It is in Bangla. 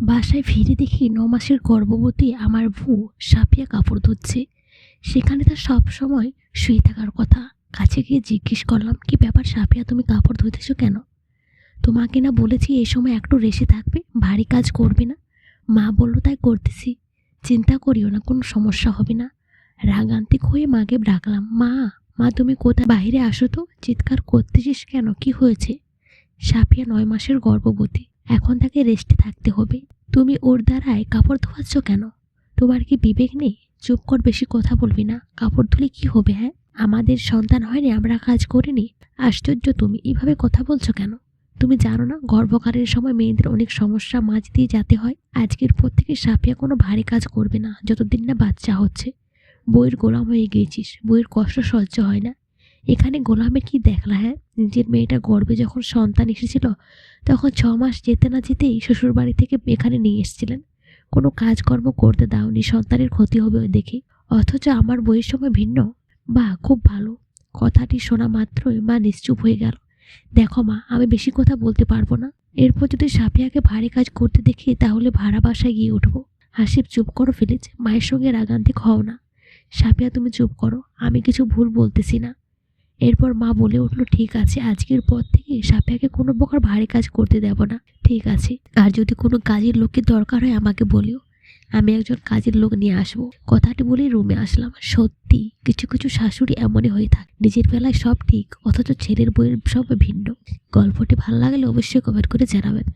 বাসায় ফিরে দেখি ন মাসের গর্ভবতী আমার ভু সাপিয়া কাপড় ধুচ্ছে। সেখানে তার সব সময় শুয়ে থাকার কথা। কাছে গিয়ে জিজ্ঞেস করলাম, কি ব্যাপার সাপিয়া, তুমি কাপড় ধুতেছো কেন? তোমাকে না বলেছি এই সময় একটু রেসে থাকবে, ভারী কাজ করবে না। মা বলল, তাই করতেছি। চিন্তা করিও না, কোনো সমস্যা হবে না। রাগান্তিক হয়ে মাকে ডাকলাম, মা মা, তুমি কোথায়? বাইরে আসো তো। চিৎকার করতেছিস কেন? কি হয়েছে? সাপিয়া নয় মাসের গর্ভবতী। এখন তাকে রেস্টে থাকতে হবে। তুমি ওর দ্বারায় কাপড় ধোয়াচ্ছ কেন? তোমার কি বিবেক নেই? চুপ কর, বেশি কথা বলবি না। কাপড় ধুলে কি হবে হ্যাঁ? আমাদের সন্তান হয়নি, আমরা কাজ করিনি। আশ্চর্য, তুমি এইভাবে কথা বলছো কেন? তুমি জানো না, গর্ভকালের সময় মেয়েদের অনেক সমস্যা মাঝ দিয়ে যেতে হয়। আজকের পর থেকে সাপিয়া কোনো ভারী কাজ করবে না, যতদিন না বাচ্চা হচ্ছে। বইয়ের গোলাম হয়ে গিয়েছিস বইয়ের কষ্ট সহ্য হয় না। এখানে গোলামে কি দেখলা হ্যাঁ? নিজের মেয়েটা গর্বে যখন সন্তান এসেছিল, তখন ছ মাস যেতে না যেতেই শ্বশুর বাড়ি থেকে এখানে নিয়ে এসেছিলেন। কোনো কাজকর্ম করতে দাওনি, সন্তানের ক্ষতি হবে ওই দেখে। অথচ আমার বইয়ের সময় ভিন্ন। বা, খুব ভালো। কথাটি শোনা মাত্রই মা নিশ্চুপ হয়ে গেল। দেখো মা, আমি বেশি কথা বলতে পারব না। এরপর যদি সাপিয়াকে ভারী কাজ করতে দেখি, তাহলে ভাড়া বাসায় গিয়ে উঠবো। হাসিব চুপ করো ফেলেছ মায়ের সঙ্গে রাগান্তিক হও না। সাপিয়া তুমি চুপ করো, আমি কিছু ভুল বলতেছি না। এরপর মা বলে উঠল, ঠিক আছে, আজকের পর থেকে সাপিয়াকে কোনো প্রকার ভারী কাজ করতে দেব না। ঠিক আছে, আর যদি কোনো কাজের লোকের দরকার হয় আমাকে বলিও। আমি একজন কাজের লোক নিয়ে আসব। কথাটি বলেই রুমে আসলাম। সত্যি, কিছু কিছু শাশুড়ি এমনই হয়ে থাকে। নিজের বেলায় সব ঠিক, অথচ ছেলের বইয়ের সব ভিন্ন। গল্পটি ভালো লাগলে অবশ্যই কমেন্ট করে জানাবেন।